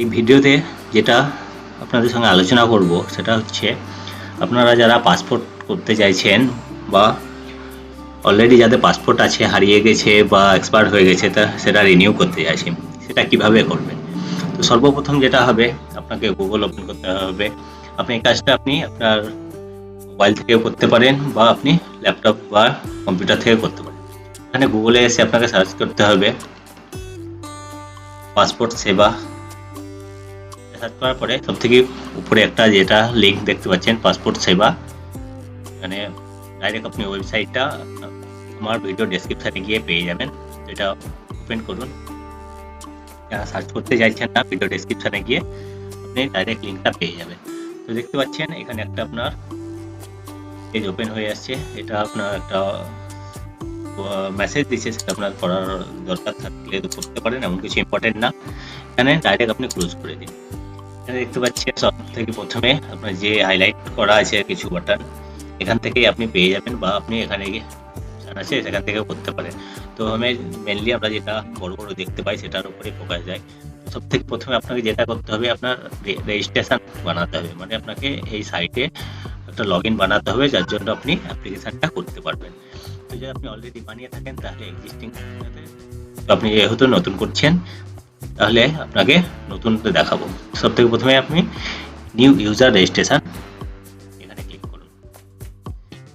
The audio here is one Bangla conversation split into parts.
এই ভিডিওতে যেটা আপনাদের সঙ্গে আলোচনা করব, সেটা হচ্ছে আপনারা যারা পাসপোর্ট করতে চাইছেন বা অলরেডি যাদের পাসপোর্ট আছে, হারিয়ে গেছে বা এক্সপায়ার হয়ে গেছে, তা সেটা রিনিউ করতে চাইছেন, সেটা কীভাবে করবেন? তো সর্বপ্রথম যেটা হবে, আপনাকে গুগল ওপেন করতে হবে। আপনি এই কাজটা আপনি আপনার মোবাইল থেকেও করতে পারেন বা আপনি ল্যাপটপ বা কম্পিউটার থেকে করতে পারেন। এখানে গুগলে এসে আপনাকে সার্চ করতে হবে। পাসপোর্ট সেবা সার্চ করার পরে সব থেকে উপরে একটা যেটা লিঙ্ক দেখতে পাচ্ছেন পাসপোর্ট সেবা। এখানে ডাইরেক্ট আপনি ওয়েবসাইটটা আমার ভিডিও ডেসক্রিপশানে গিয়ে পেয়ে যাবেন। এটা ওপেন করুন। যারা সার্চ করতে চাইছেন না ভিডিও ডেসক্রিপশানে গিয়ে আপনি ডাইরেক্ট লিঙ্কটা পেয়ে যাবেন। তো দেখতে পাচ্ছেন, এখানে একটা আপনার পেজ ওপেন হয়ে আসছে। এটা আপনার একটা মেসেজ দিচ্ছে, সেটা আপনার করার দরকার থাকলে করতে পারেন, এমন কিছু ইম্পর্টেন্ট না। এখানে ডাইরেক্ট আপনি ক্লোজ করে দিন। এখানে দেখতে পাচ্ছেন সব থেকে প্রথমে আপনার যে হাইলাইট করা আছে কিছু বাটন এখান থেকেই আপনি পেয়ে যাবেন বা আপনি এখানে আছে, সেখান থেকেও করতে পারেন। তো আমি মেনলি আমরা যেটা বড় বড় দেখতে পাই, সেটার উপরে ফোকাস যায়। সব থেকে প্রথমে আপনাকে যেটা করতে হবে, আপনার রেজিস্ট্রেশন বানাতে হবে। মানে আপনাকে এই সাইটে একটা লগ বানাতে হবে, যার জন্য আপনি অ্যাপ্লিকেশানটা করতে পারবেন। তো যদি আপনি অলরেডি বানিয়ে থাকেন, তাহলে এক্সিস্টিং আপনি যেহেতু নতুন করছেন তাহলে আপনাকে নতুন করে দেখাবো। সব থেকে প্রথমে আপনি নিউ ইউজার রেজিস্ট্রেশন এখানে ক্লিক করুন।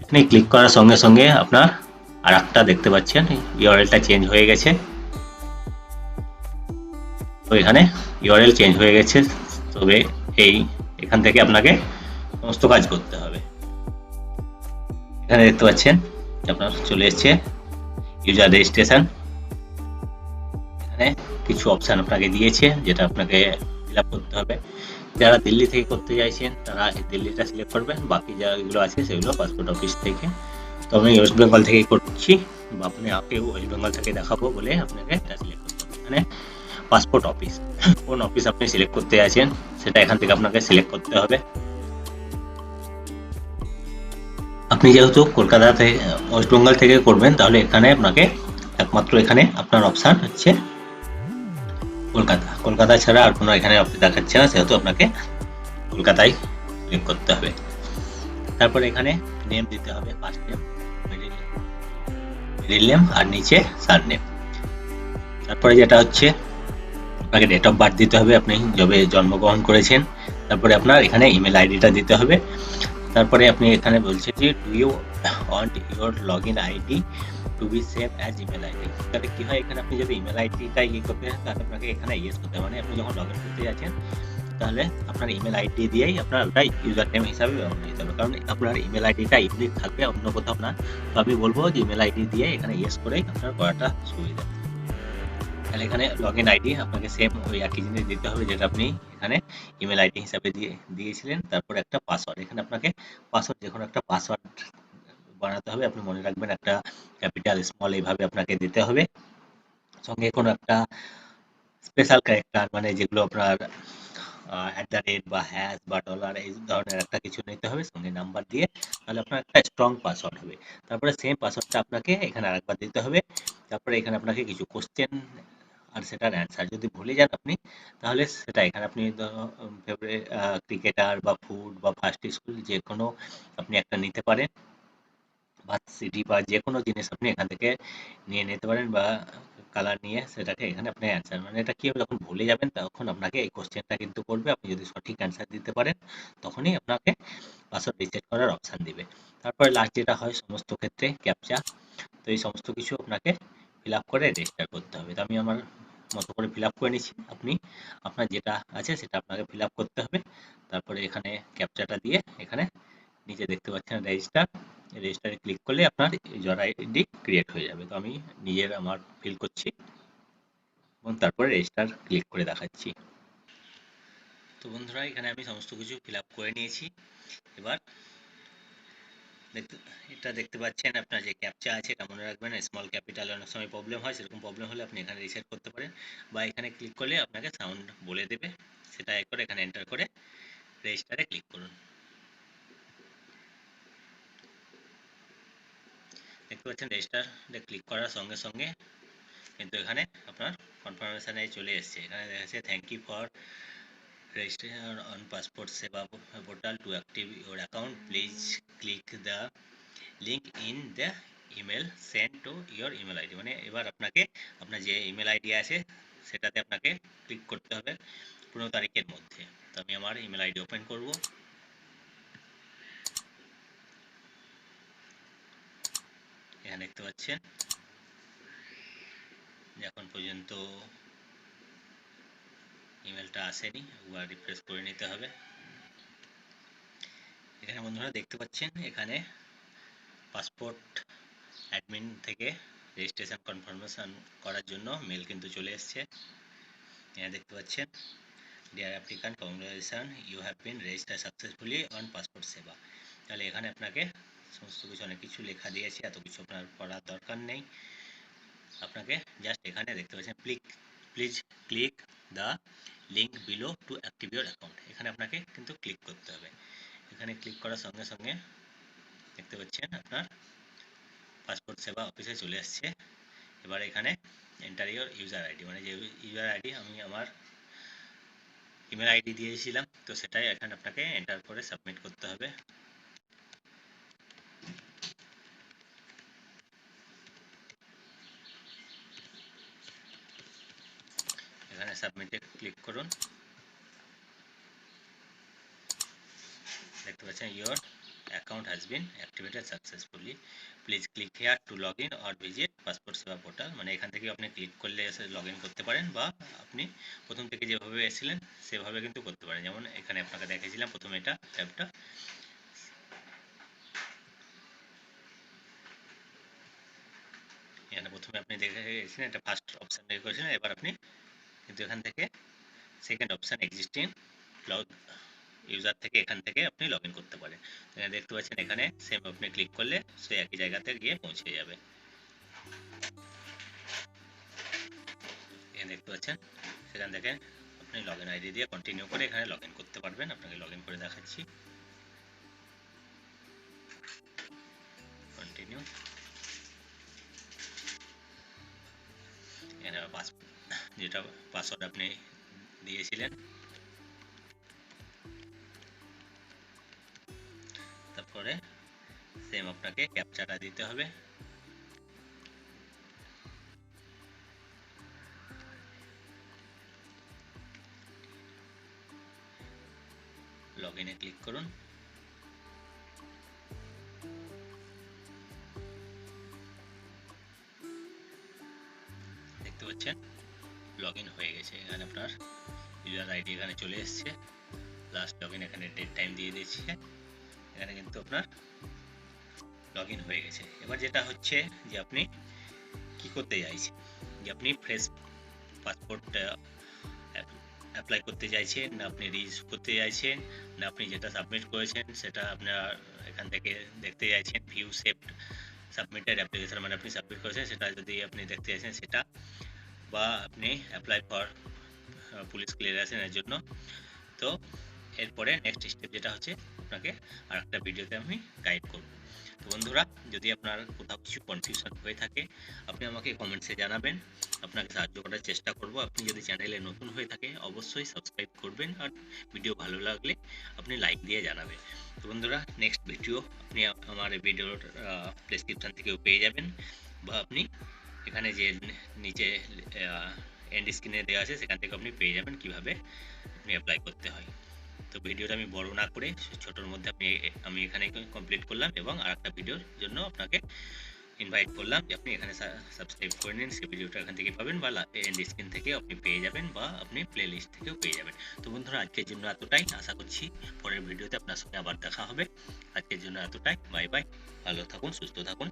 এখানে ক্লিক করার সঙ্গে সঙ্গে আপনার আর একটা দেখতে পাচ্ছেন ইউআরএলটা চেঞ্জ হয়ে গেছে। তো এখানে ইউআরএল চেঞ্জ হয়ে গেছে, তবে এই এখান থেকে আপনাকে সমস্ত কাজ করতে হবে। এখানে দেখতে পাচ্ছেন আপনার চলে এসছে ইউজার রেজিস্ট্রেশন এখানে কিছু অপশান আপনাকে দিয়েছে, যেটা আপনাকে ফিল করতে হবে। যারা দিল্লি থেকে করতে চাইছেন, তারা দিল্লিটা সিলেক্ট করবেন। বাকি যেগুলো আছে, সেগুলো পাসপোর্ট অফিস থেকে। তো আমি ওয়েস্ট বেঙ্গল থেকেই করছি, বা আপনি আপনিও ওয়েস্ট বেঙ্গল থেকে দেখাবো বলে আপনাকে এটা সিলেক্ট করতে এখানে পাসপোর্ট অফিস কোন অফিস আপনি সিলেক্ট করতে আছেন সেটা এখান থেকে আপনাকে সিলেক্ট করতে হবে। আপনি যেহেতু কলকাতা থেকে ওয়েস্ট বেঙ্গল থেকে করবেন, তাহলে এখানে আপনাকে একমাত্র এখানে আপনার অপশান হচ্ছে কলকাতা। কলকাতা ছাড়া আর কোনো এখানে আপনি দেখাচ্ছে না, সেহেতু আপনাকে কলকাতায় ক্লিক করতে হবে। তারপরে এখানে নেম দিতে হবে first name middle middle name আর নিচে সার নেম তারপরে যেটা হচ্ছে, আপনাকে ডেট অফ বার্থ দিতে হবে, আপনি যবে জন্মগ্রহণ করেছেন। তারপরে আপনার এখানে ইমেল আইডিটা দিতে হবে। তারপরে আপনি এখানে বলছে যে do you want your log in ID to be save as email ID তাহলে কি হয়, এখানে আপনি যদি ইমেল আইডিটা ইয়ে করতে চান, তাহলে আপনাকে এখানে ইয়েস করতে মানে আপনি যখন লগ ইন করতে যাচ্ছেন, তাহলে আপনার ইমেল আইডি দিয়েই আপনার ওটা ইউজার নেম হিসাবে ব্যবহার হতে হবে। কারণ আপনার ইমেল আইডিটা ইউনিক থাকবে, অন্য কোথাও না। তো আমি বলব যে ইমেল আইডি দিয়ে এখানে ইয়েস করেই আপনার করাটা সুবিধা তাহলে এখানে লগ ইন আইডি আপনাকে সেম ওই একই জিনিস দিতে হবে যেটা আপনি এখানে ইমেল আইডি হিসাবে দিয়ে, দিয়েছিলেন। তারপর একটা পাসওয়ার্ড এখানে আপনাকে পাসওয়ার্ড যে কোনো একটা পাসওয়ার্ড বানাতে হবে। আপনি মনে রাখবেন একটা ক্যাপিটাল স্মল এইভাবে আপনাকে দিতে হবে। সঙ্গে কোনো একটা স্পেশাল ক্যারেক্টার মানে যেগুলো আপনার অ্যাট দ্য রেট বা হ্যাশ বা ডলার এই ধরনের একটা কিছু নিতে হবে। সঙ্গে নাম্বার দিয়ে তাহলে আপনার একটা স্ট্রং পাসওয়ার্ড হবে। তারপরে সেম পাসওয়ার্ডটা আপনাকে এখানে আরেকবার দিতে হবে। তারপরে এখানে আপনাকে কিছু কোশ্চেন আর সেটার অ্যান্সার যদি ভুলে যান আপনি, তাহলে সেটা এখানে আপনি ফেভারিট ক্রিকেটার বা ফুড বা ফার্স্ট স্কুল যে কোনো আপনি একটা নিতে পারেন। বা সিটি বা যে কোনো জিনিস আপনি এখান থেকে নিয়ে নিতে পারেন বা কালার নিয়ে সেটাকে এখানে আপনি অ্যান্সার মানে এটা কি হবে? যখন ভুলে যাবেন তখন আপনাকে এই কোশ্চেনটা কিন্তু করবে। আপনি যদি সঠিক অ্যান্সার দিতে পারেন, তখনই আপনাকে পাসওয়ার্ড রিসেট করার অপশান দিবে। তারপরে লাস্ট যেটা হয়, সমস্ত ক্ষেত্রে ক্যাপচা তো এই সমস্ত কিছু আপনাকে ফিল আপ করে রেজিস্টার করতে হবে। তো আমি আমার মতো করে ফিল করে নিচ্ছি। আপনি, আপনার যেটা আছে সেটা আপনাকে ফিল করতে হবে। তারপরে এখানে ক্যাপচাটা দিয়ে এখানে নিচে দেখতে পাচ্ছেন রেজিস্টার রেজিস্টারে ক্লিক করলে আপনার ইউজার আইডি ক্রিয়েট হয়ে যাবে। তো আমি নিজের আমার ফিল করছি এবং তারপরে রেজিস্টার ক্লিক করে দেখাচ্ছি। তো বন্ধুরা, এখানে আমি সমস্ত কিছু ফিল করে নিয়েছি। এবার এটা দেখতে পাচ্ছেন আপনার যে ক্যাপচা আছে, এটা মনে রাখবেন স্মল ক্যাপিটাল অনেক সময় প্রবলেম হয়, সেরকম প্রবলেম হলে আপনি এখানে রিসেট করতে পারেন বা এখানে ক্লিক করলে আপনাকে সাউন্ড বলে দেবে। সেটা করে এখানে এন্টার করে রেজিস্টারে ক্লিক করুন। দেখতে পাচ্ছেন রেজিস্টারে ক্লিক করার সঙ্গে সঙ্গে কিন্তু এখানে আপনার কনফার্মেশনে চলে এসছে। এখানে দেখা যাচ্ছে thank you for registration on passport seva portal to active your account please click the link in the email sent to your email id মানে এবার আপনাকে আপনার যে ইমেল আইডি আছে সেটাতে আপনাকে ক্লিক করতে হবে পনেরো তারিখের মধ্যে তো আমি আমার ইমেল আইডি ওপেন করব এখানে দেখতে পাচ্ছেন এখন পর্যন্ত ইমেলটা আসেনি, একবার রিফ্রেশ করে নিতে হবে। এখানে বন্ধুরা দেখতে পাচ্ছেন, এখানে পাসপোর্ট অ্যাডমিন থেকে রেজিস্ট্রেশন কনফার্মেশন করার জন্য মেল কিন্তু চলে এসছে। এখানে দেখতে পাচ্ছেন dear applicant congratulation you have been register successfully on passport Seva. তাহলে এখানে আপনাকে সমস্ত কিছু, অনেক কিছু লেখা দিয়েছে, এত কিছু আপনার করার দরকার নেই। আপনাকে জাস্ট এখানে দেখতে পাচ্ছেন প্লিক please click the link below to active your account এখানে আপনাকে কিন্তু ক্লিক করতে হবে। এখানে ক্লিক করার সঙ্গে সঙ্গে দেখতে পাচ্ছেন আপনার পাসপোর্ট সেবা অফিসে চলে আসছে। এবার এখানে এন্টার ইউর ইউজার আইডি মানে যে ইউজার আইডি আমি আমার ইমেল আইডি দিয়েছিলাম, তো সেটাই এখানে আপনাকে এন্টার করে সাবমিট করতে হবে। এখানে সাবমিটে ক্লিক করুন। দেখতে পাচ্ছেন your account has been activated successfully please click here to log in or visit passport Seva portal মানে এখান থেকে আপনি ক্লিক করলে এসে লগ ইন করতে পারেন বা আপনি প্রথম থেকে যেভাবে এসেছিলেন, সেভাবে কিন্তু করতে পারেন। যেমন এখানে আপনাকে দেখেছিলাম প্রথমে এটা ট্যাবটা এখানে প্রথমে আপনি দেখে গেছিলেন এটা ফার্স্ট অপশান করেছিলেন, এবার আপনি কিন্তু এখান থেকে second option existing log user থেকে এখান থেকে আপনি লগ করতে পারেন। এখানে দেখতে পাচ্ছেন এখানে সেম আপনি ক্লিক করলে সে একই জায়গাতে গিয়ে পৌঁছে যাবে। এখানে দেখতে পাচ্ছেন, সেখান থেকে আপনি লগ ইন আইডি দিয়ে কন্টিনিউ করে এখানে লগ করতে পারবেন। আপনাকে লগ করে দেখাচ্ছি। কন্টিনিউ এখানে পাস যেটা পাসওয়ার্ড আপনি দিয়েছিলেন। তারপরে সেম আপনাকে ক্যাপচাটা দিতে হবে। লগ ইনে ক্লিক করুন। দেখতে পাচ্ছেন? লগ ইন হয়ে গেছে এখানে আপনার। ইউজার আইডি এখানে চলে এসছে। লাস্ট লগ ইন এখানে ডেট টাইম দিয়ে দিচ্ছে এখানে কিন্তু আপনার লগ ইন হয়ে গেছে। এবার যেটা হচ্ছে যে আপনি কি করতে চাইছেন? যে আপনি ফ্রেশ পাসপোর্ট অ্যাপ্লাই করতে চাইছেন, না আপনি রিজ করতে চাইছেন, না আপনি যেটা সাবমিট করেছেন, সেটা আপনার এখান থেকে দেখতে চাইছেন ভিউ সেফট সাবমিটেড অ্যাপ্লিকেশন মানে আপনি সাবমিট করেছেন, সেটা যদি আপনি দেখতে চাইছেন, সেটা বা আপনি অ্যাপ্লাই ফর পুলিশ ক্লিয়ারেন্সের জন্য। তো এরপরে নেক্সট স্টেপ যেটা হচ্ছে, আপনাকে আর একটা ভিডিওতে আমি গাইড করব। তো বন্ধুরা, যদি আপনার কোথাও কিছু কনফিউশন হয়ে থাকে, আপনি আমাকে কমেন্টসে জানাবেন। আপনাকে সাহায্য করার চেষ্টা করব। আপনি যদি চ্যানেলে নতুন হয়ে থাকে, অবশ্যই সাবস্ক্রাইব করবেন আর ভিডিও ভালো লাগলে আপনি লাইক দিয়ে জানাবেন। তো বন্ধুরা নেক্সট ভিডিও আপনি আমার ভিডিওর ডেসক্রিপশান থেকেও পেয়ে যাবেন। বা আপনি এখানে যে নিচে এন্ড স্ক্রিনে দেওয়া আছে, সেখান থেকে আপনি পেয়ে যাবেন কীভাবে আপনি অ্যাপ্লাই করতে হয়। তো ভিডিওটা আমি বড় না করে, ছোটোর মধ্যে আপনি, আমি এখানে কমপ্লিট করলাম এবং আর একটা ভিডিওর জন্য আপনাকে ইনভাইট করলাম যে আপনি এখানে সাবস্ক্রাইব করে নিন, সেই ভিডিওটা এখান থেকে পাবেন বা এন্ড স্ক্রিন থেকে আপনি পেয়ে যাবেন বা আপনি প্লে লিস্ট থেকেও পেয়ে যাবেন। তো বন্ধুরা, আজকের জন্য এতটাই। আশা করছি পরের ভিডিওতে আপনার সঙ্গে আবার দেখা হবে। আজকের জন্য এতটাই। বাই বাই ভালো থাকুন, সুস্থ থাকুন।